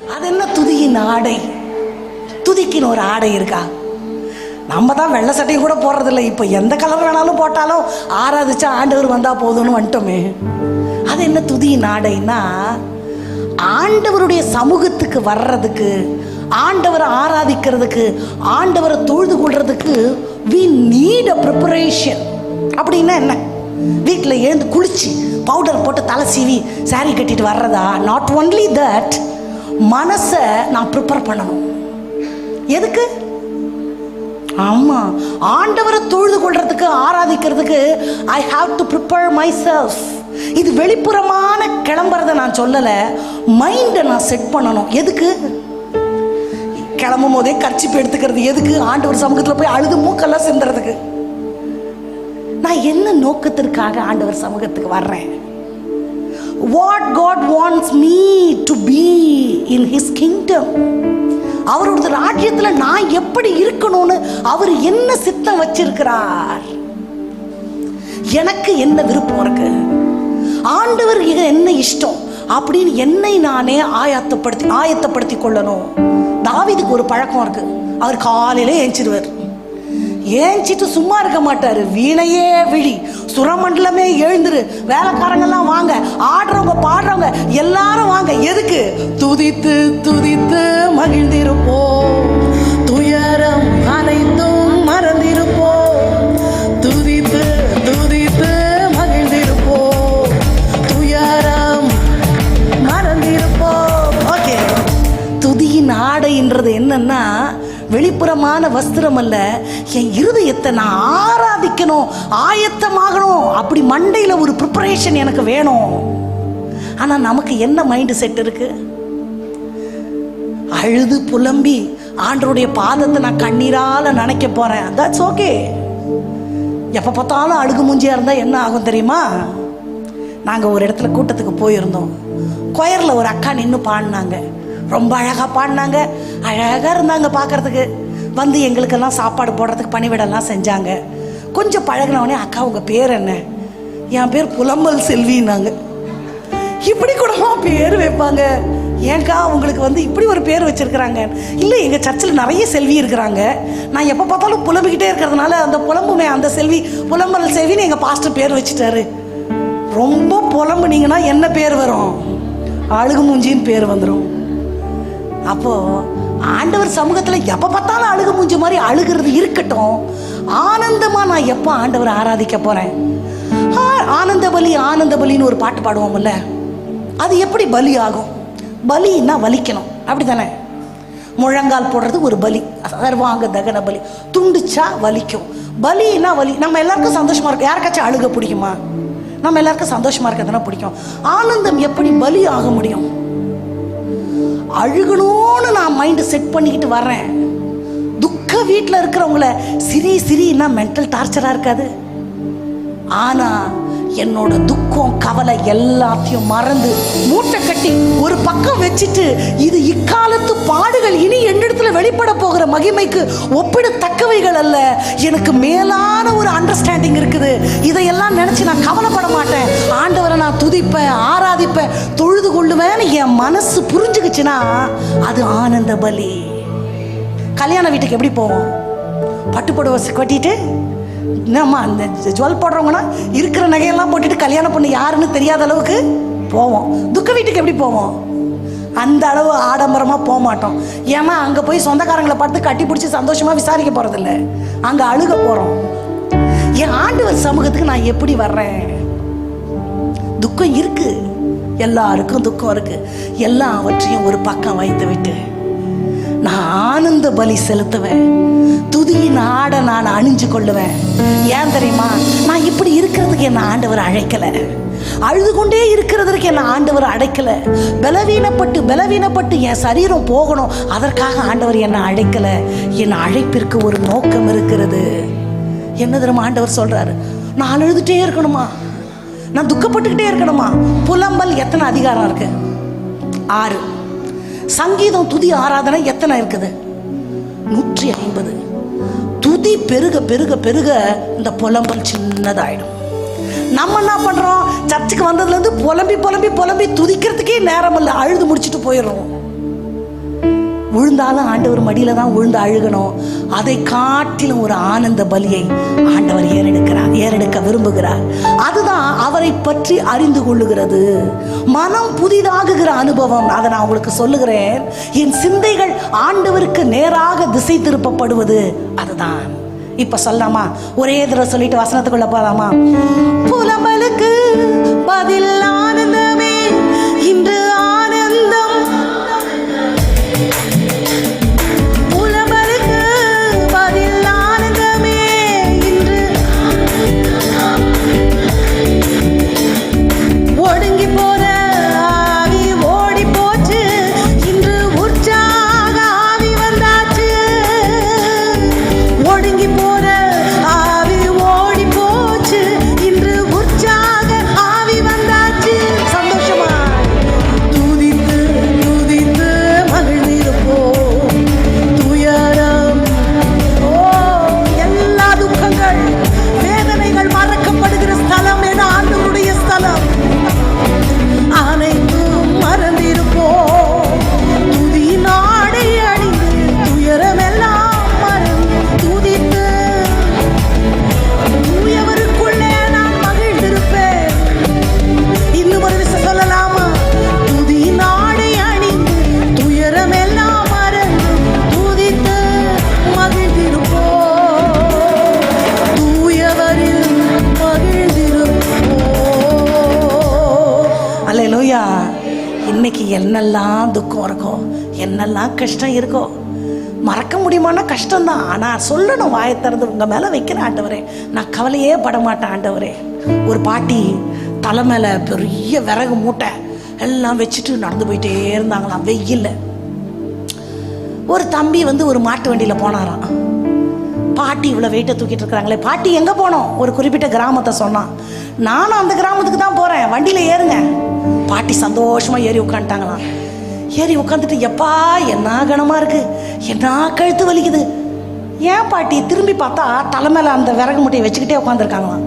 அது என்ன துதியின் ஆடை? துதிக்குன்னு ஒரு ஆடை இருக்கா? நம்ம தான் வெள்ளை சட்டையும் கூட போடுறதில்ல. இப்போ எந்த கலர் வேணாலும் போட்டாலும் ஆராதிச்சா ஆண்டவர் வந்தால் போதும்னு வந்துட்டோமே. அது என்ன துதியின் ஆடைன்னா ஆண்டவருடைய சமூகத்துக்கு வர்றதுக்கு ஆண்டவரை ஆராதிக்கிறதுக்கு ஆண்டவரை தொழுது கொள்றதுக்கு வி நீட் அ ப்ரிப்பரேஷன் அப்படின்னா என்ன? வீட்டில் எழுந்து குளிச்சு பவுடர் போட்டு தலை சீவி சாரி கட்டிட்டு வர்றதா? நாட் ஒன்லி தட் மனசை நான் ப்ரிப்பேர் பண்ணணும். எதுக்கு? ஆமாம் ஆண்டவரை தொழுது கொள்றதுக்கு ஆராதிக்கிறதுக்கு I have to prepare myself இது வெளிப்புறமான கிளம்புறதை நான் சொல்லலை மைண்டை நான் செட் பண்ணணும். எதுக்கு? கிளம்பும் போதே கர்ச்சிப்பு எடுத்துக்கிறது எதுக்கு? ஆண்டவர் சமூகத்தில் போய் அழுது மூக்கெல்லாம் சிந்துறதுக்கு. நான் என்ன நோக்கத்திற்காக ஆண்டவர் சமூகத்துக்கு வர்றேன்? What God wants me to be in his kingdom அவரோட ராஜ்யத்தில் நான் எப்படி இருக்கணும்னு அவர் என்ன சித்தம் வச்சிருக்கிறார்? எனக்கு என்ன விருப்பம் இருக்கு? ஆண்டவர் இது என்ன இஷ்டம்? அப்படின்னு என்னை நானே ஆயத்தப்படுத்தி ஆயத்தப்படுத்தி கொள்ளணும். தாவிதுக்கு ஒரு பழக்கம் இருக்கு. அவர் காலையில ஏஞ்சிருவார். ஏஞ்சிட்டு சும்மா இருக்க மாட்டாரு. வீணையே விழி. சுரமண்டலமே எழுந்துரு. வேலைக்காரங்கெல்லாம் வாங்க. ஆடுறவங்க பாடுறவங்க எல்லாரும் வாங்க. எதுக்கு? துதித்து துதித்து மகிழ்ந்திருப்போம். வஸ்திரம் அல்ல என் இருதயத்தை நான் ஆராதிக்கணும் ஆயத்தமாகணும். அப்படி மண்டையில் ஒரு ப்ரிப்பரேஷன் எனக்கு வேணும். ஆனால் நமக்கு என்ன மைண்டு செட் இருக்கு? அழுது புலம்பி ஆண்டருடைய பாதத்தை நான் கண்ணீரால் நினைக்க போகிறேன் தட்ஸ் ஓகே எப்போ பார்த்தாலும் அழுகு மூஞ்சியாக இருந்தால் என்ன ஆகும் தெரியுமா? நாங்கள் ஒரு இடத்துல கூட்டத்துக்கு போயிருந்தோம். கொயரில் ஒரு அக்கா நின்று பாடினாங்க. ரொம்ப அழகாக பாடினாங்க. அழகாக இருந்தாங்க பார்க்கறதுக்கு. வந்து எங்களுக்கெல்லாம் சாப்பாடு போடுறதுக்கு பணிவிடலாம் செஞ்சாங்க. கொஞ்சம் பழகினவொடனே அக்கா உங்கள் பேர் என்ன? என் பேர் புலம்பல் செல்வின்னாங்க. இப்படி கூடமா பேர் வைப்பாங்க? ஏங்கா உங்களுக்கு வந்து இப்படி ஒரு பேர் வச்சிருக்கிறாங்க. இல்லை எங்கள் சர்ச்சில் நிறைய செல்வி இருக்கிறாங்க. நான் எப்போ பார்த்தாலும் புலம்பிக்கிட்டே இருக்கிறதுனால அந்த புலம்புமே அந்த செல்வி புலம்பல் செல்வின்னு எங்கள் பாஸ்டர் பேர் வச்சுட்டாரு. ரொம்ப புலம்புனீங்கன்னா என்ன பேர் வரும்? அழுகு மூஞ்சின்னு பேர் வந்துடும் அப்போது ஆண்டவர் சமூகத்தில் எப்போ பார்த்தாலும் அழுக மூஞ்சி மாதிரி அழுகிறது இருக்கட்டும். ஆனந்தமாக நான் எப்போ ஆண்டவர் ஆராதிக்க போகிறேன் ஆ, ஆனந்த பலி ஆனந்த பலின்னு ஒரு பாட்டு பாடுவோம்ல. அது எப்படி பலி ஆகும்? பலின்னா வலிக்கணும். அப்படி தானே முழங்கால் போடுறது ஒரு பலி. சர்வாங்க தகன பலி. துண்டிச்சா வலிக்கும். பலின்னா வலி. நம்ம எல்லாருக்கும் சந்தோஷமாக இருக்கும் யாருக்காச்சும் அழுக பிடிக்குமா? நம்ம எல்லாருக்கும் சந்தோஷமாக இருக்கிறதுனா பிடிக்கும். ஆனந்தம் எப்படி பலி ஆக முடியும்? அழுகணும்னு நான் மைண்டு செட் பண்ணிக்கிட்டு வர்றேன். துக்க வீட்டில் இருக்கிறவங்கள சிரி சிரின்னா மென்டல் டார்ச்சராக இருக்காது. ஆனால் என்னோட துக்கம் கவலை எல்லாத்தையும் மறந்து மூட்டை கட்டி ஒரு பக்கம் வச்சுட்டு இது இக்காலத்து பாடுகள் இனி என்னிடத்துல வெளிப்பட போகிற மகிமைக்கு ஒப்பிடத்தக்கவைகள் அல்ல. எனக்கு மேலான ஒரு அண்டர்ஸ்டாண்டிங் இருக்குது. இதையெல்லாம் நினைச்சு நான் கவலைப்பட மாட்டேன். ஆண்டவரை நான் துதிப்பேன் ஆராதிப்பேன் தொழுது கொள்ளுவேன்னு என் மனசு புரிஞ்சுக்குச்சுன்னா அது ஆனந்த பலி. கல்யாண வீட்டுக்கு எப்படி போவோம்? பட்டு கட்டிட்டு என்னம்மா அந்த ஜுவல் போடுறவங்கன்னா இருக்கிற நகையெல்லாம் போட்டுட்டு கல்யாணம் பண்ண யாருன்னு தெரியாத அளவுக்கு போவோம். துக்க வீட்டுக்கு எப்படி போவோம்? அந்த அளவு ஆடம்பரமாக போக மாட்டோம். ஏன்னா அங்கே போய் சொந்தக்காரங்களை பார்த்து கட்டி பிடிச்சி சந்தோஷமாக விசாரிக்க போகிறதில்ல அங்கே அழுக போகிறோம் என் ஆண்டவர் சமூகத்துக்கு நான் எப்படி வர்றேன்? துக்கம் இருக்கு. எல்லாருக்கும் துக்கம் இருக்கு. எல்லாவற்றையும் ஒரு பக்கம் வைத்து விட்டு நான் ஆனந்த பலி செலுத்துவேன். துதியின் ஆடை நான் அணிஞ்சு கொள்ளுவேன். ஏன் தெரியுமா? நான் இப்படி இருக்கிறதுக்கு என்ன ஆண்டவர் அழைக்கல. அழுது கொண்டே இருக்கிறதற்கு என்ன ஆண்டவர் அடைக்கல பலவீனப்பட்டு பலவீனப்பட்டு என் சரீரம் போகணும். அதற்காக ஆண்டவர் என்னை அழைக்கல. என் அழைப்பிற்கு ஒரு நோக்கம் இருக்கிறது. என்ன தெரியுமா ஆண்டவர் சொல்றாரு? நான் அழுதுகிட்டே இருக்கணுமா? நான் துக்கப்பட்டுக்கிட்டே இருக்கணுமா? புலம்பல் எத்தனை அதிகாரம் இருக்கு? ஆறு. சங்கீதம் துதி ஆராதனை எத்தனை இருக்குது? நூற்றி ஐம்பது. துதி பெருக பெருக பெருக இந்த புலம்பல் சின்னதாயிடும். நம்ம என்ன பண்றோம்? சர்ச்சுக்கு வந்ததுலேருந்து புலம்பி புலம்பி புலம்பி துதிக்கிறதுக்கே நேரம் இல்லை அழுது முடிச்சுட்டு போயிடுறோம். விழுந்தாலும் ஆண்டவர் மடியில தான் விழுந்து அழுகணும். அதை காட்டிலும் ஒரு ஆனந்த பலியை ஆண்டவர் ஏறெடுக்கிறார் ஏறெடுக்க விரும்புகிறார். அதுதான் அவரை பற்றி அறிந்து கொள்ளுகிறது. மனம் புதிதாகுகிற அனுபவம். அதை நான் உங்களுக்கு சொல்லுகிறேன். என் சிந்தைகள் ஆண்டவருக்கு நேராக திசை திருப்பப்படுவது அதுதான். இப்ப சொல்லலாமா? ஒரே தடவை சொல்லிட்டு வசனத்துக்குள்ள போலாமா? புலம்பலுக்கு அலையலோயா இன்னைக்கு என்னெல்லாம் துக்கம் இருக்கோ என்னெல்லாம் கஷ்டம் இருக்கோ மறக்க முடியுமானா கஷ்டம்தான். ஆனால் சொல்லணும் வாயை திறந்து உங்கள் மேலே வைக்கிறேன் ஆண்டவரே நான் கவலையே பட மாட்டேன் ஆண்டவரே. ஒரு பாட்டி தலை மேலே பெரிய விறகு மூட்டை எல்லாம் வச்சுட்டு நடந்து போயிட்டே இருந்தாங்களாம் வெயில்ல. ஒரு தம்பி வந்து ஒரு மாட்டு வண்டியில் போனாராம். பாட்டி இவ்வளோ வெயிட்டை தூக்கிட்டு இருக்கிறாங்களே. பாட்டி எங்கே போனோம்? ஒரு குறிப்பிட்ட கிராமத்தை சொன்னான். நானும் அந்த கிராமத்துக்கு தான் போகிறேன் வண்டியில் ஏறுங்க. பாட்டி சந்தோஷமாக ஏறி உட்காந்துட்டாங்களாம் ஏறி உட்காந்துட்டு எப்பா என்ன கனமாக இருக்குது என்ன கழுத்து வலிக்குது? ஏன் பாட்டி திரும்பி பார்த்தா தலை மேலே அந்த விறகு மூட்டையை வச்சுக்கிட்டே உட்காந்துருக்காங்களாம்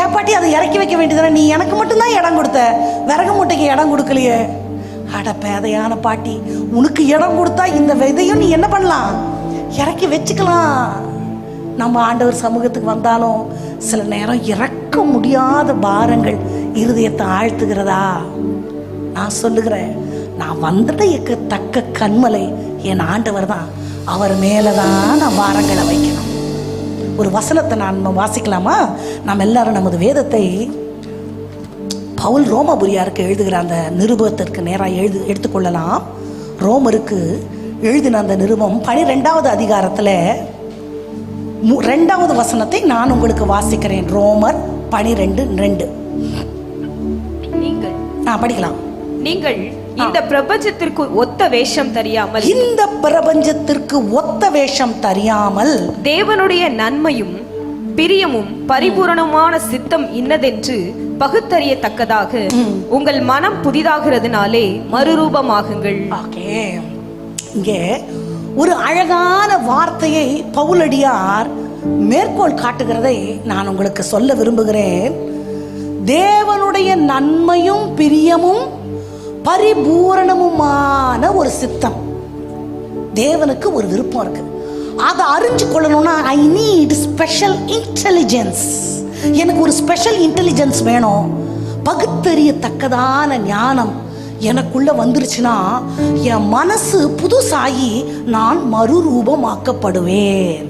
ஏன் பாட்டி அதை இறக்கி வைக்க வேண்டியதுனா நீ எனக்கு மட்டும்தான் இடம் கொடுத்த. விறகு மூட்டைக்கு இடம் கொடுக்கலையே. அட பேதையான பாட்டி உனக்கு இடம் கொடுத்தா இந்த விதையும் நீ என்ன பண்ணலாம்? இறக்கி வச்சுக்கலாம். நம்ம ஆண்டவர் சமூகத்துக்கு வந்தாலும் சில நேரம் இறக்க முடியாத பாரங்கள் இருதயத்தை ஆழ்த்துகிறதா? நான் சொல்லுகிறேன். நான் வந்தடையக்கு தக்க கண்மலை என் ஆண்டவர் தான். அவர் மேலே தான் நான் வாரங்களை வைக்கணும். ஒரு வசனத்தை நான் வாசிக்கலாமா? நாம் எல்லாரும் நமது வேதத்தை பவுல் ரோமபுரியாருக்கு எழுதுகிற அந்த நிருபத்திற்கு நேராக எழுது எடுத்துக்கொள்ளலாம். ரோமருக்கு எழுதின அந்த நிருபம் பனிரெண்டாவது அதிகாரத்தில் மு- ரெண்டாவது வசனத்தை நான் உங்களுக்கு வாசிக்கிறேன். ரோமர் பனிரெண்டு ரெண்டு. படிக்கலாம். நீங்கள் இந்த பிரபஞ்சத்திற்கு ஒத்த வேஷம் தெரியாமல் இந்த பிரபஞ்சத்திற்கு ஒத்த வேஷம் தெரியாமல் தேவனுடைய நன்மையும் பிரியமும் பரிபூரணமான சித்தம் இன்னதென்று பகுத்தறியத்தக்கதாக உங்கள் மனம் புதிதாகிறதுனாலே மறுரூபமாகுங்கள். ஓகே. இங்கே ஒரு அழகான வார்த்தையை பவுலடியார் மேற்கோள் காட்டுகிறதை நான் உங்களுக்கு சொல்ல விரும்புகிறேன். தேவனுடைய நன்மையும் பிரியமும் பரிபூரணமுமான ஒரு சித்தம். தேவனுக்கு ஒரு விருப்பம் இருக்கு. அதை அறிஞ்சு கொள்ளணும்னா ஐ நீட் ஸ்பெஷல் இன்டெலிஜென்ஸ் எனக்கு ஒரு ஸ்பெஷல் இன்டெலிஜென்ஸ் வேணும். பகுத்தறியத்தக்கதான ஞானம் எனக்குள்ள வந்துருச்சுன்னா என் மனசு புதுசாகி நான் மறுரூபமாக்கப்படுவேன்.